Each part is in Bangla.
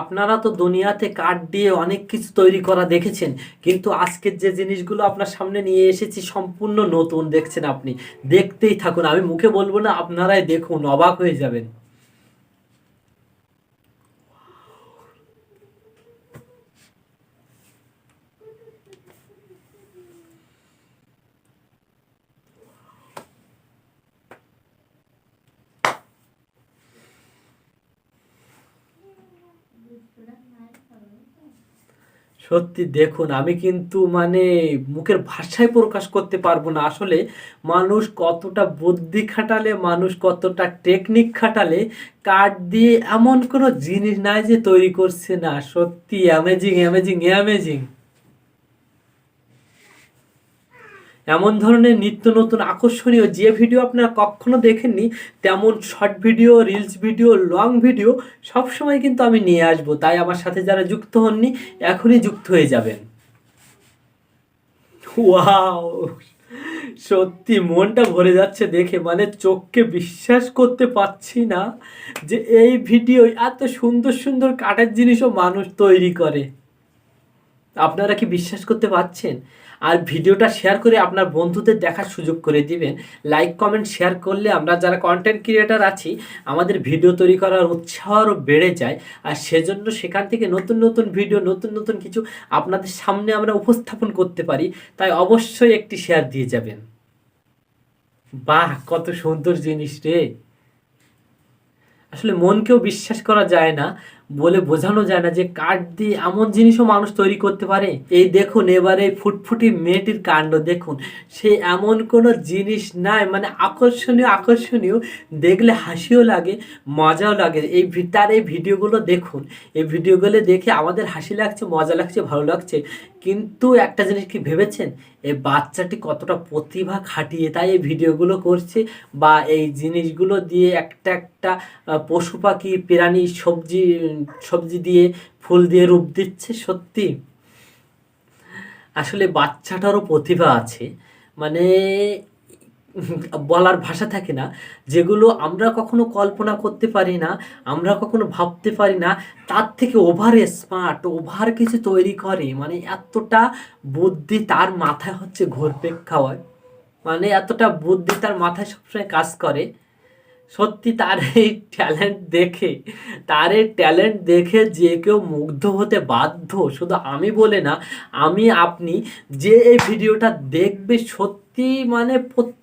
আপনারা তো দুনিয়াতে কাঠ দিয়ে অনেক কিছু তৈরি করা দেখেছেন, কিন্তু আজকের যে জিনিসগুলো আপনার সামনে নিয়ে এসেছি সম্পূর্ণ নতুন, দেখছেন আপনি। দেখতেই থাকুন, আমি মুখে বলব না, আপনারাই দেখুন, অবাক হয়ে যাবেন। সত্যি দেখুন, আমি কিন্তু মানে মুখের ভাষায় প্রকাশ করতে পারব না। আসলে মানুষ কতটা বুদ্ধি খাটালে, মানুষ কতটা টেকনিক খাটালে, কাঠ দিয়ে এমন কোনো জিনিস নাই যে তৈরি করছে না। সত্যি অ্যামেজিং অ্যামেজিং অ্যামেজিং এমন ধরনের নিত্য নতুন আকর্ষণীয় যে ভিডিও আপনারা কখনো দেখেননি, তেমন short video reels video long video সবসময় কিন্তু আমি নিয়ে আসব। তাই আমার সাথে যারা যুক্ত হননি, এখনই যুক্ত হয়ে যাবেন। ওয়াও! সত্যি মনটা ভরে যাচ্ছে দেখে মানে চোখকে বিশ্বাস করতে পারছি না যে এই ভিডিও এত সুন্দর সুন্দর কাঠের জিনিসও মানুষ তৈরি করে। আপনারা কি বিশ্বাস করতে পারছেন? আর ভিডিওটা শেয়ার করে আপনার বন্ধুদের দেখার সুযোগ করে দিবেন। লাইক কমেন্ট শেয়ার করলে আমরা যারা কন্টেন্ট ক্রিয়েটার আছি, আমাদের ভিডিও তৈরি করার উৎসাহ আরও বেড়ে যায়। আর সেজন্য সেখান থেকে নতুন নতুন ভিডিও নতুন নতুন কিছু আপনাদের সামনে আমরা উপস্থাপন করতে পারি। তাই অবশ্যই একটি শেয়ার দিয়ে যাবেন। বাহ, কত সুন্দর জিনিস রে! আসলে মনকেও বিশ্বাস করা যায় না, বলে বোঝানো যায় না যে কাঠ দিয়ে এমন জিনিসও মানুষ তৈরি করতে পারে। এই দেখুন, এবারে ফুটফুটি মেয়েটির কাণ্ড দেখুন। সে এমন কোনো জিনিস নাই মানে আকর্ষণীয় আকর্ষণীয়। দেখলে হাসিও লাগে, মজাও লাগে। এই তার এই ভিডিওগুলো দেখুন। এই ভিডিওগুলো দেখে আমাদের হাসি লাগছে, মজা লাগছে, ভালো লাগছে। কিন্তু একটা জিনিস কি ভেবেছেন? এই বাচ্চাটি কতটা প্রতিভা খাটিয়ে তাই এই ভিডিওগুলো করছে বা এই জিনিসগুলো দিয়ে একটা একটা পশু পাখি, প্রাণী, সবজি সবজি দিয়ে ফুল দিয়ে রূপ দিচ্ছে, সত্যি? আসলে বাচ্চাটারও প্রতিভা আছে। মানে বলার ভাষা থাকে না, যেগুলো আমরা কখনো কল্পনা করতে পারি না, আমরা কখনো ভাবতে পারি না, তার থেকে ওভার স্মার্ট ওভার কিছু তৈরি করে মানে এতটা বুদ্ধি তার মাথায় হচ্ছে ঘুরপেক খাওয়ায়। মানে এতটা বুদ্ধি তার মাথায় সবসময় কাজ করে। সত্যি তার এই ট্যালেন্ট দেখে, তার এই ট্যালেন্ট দেখে যে কেউ মুগ্ধ হতে বাধ্য, শুধু আমি বলে না, আমি আপনি যে এই ভিডিওটা দেখবে সত্যি মানে প্রত্যেকে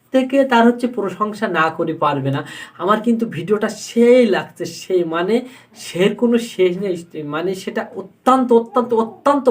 তার হচ্ছে প্রশংসা না করে পারবে না। আমার কিন্তু ভিডিওটা সেই লাগছে, সেই মানে সে কোনো শেষ নেই মানে সেটা অত্যন্ত অত্যন্ত অত্যন্ত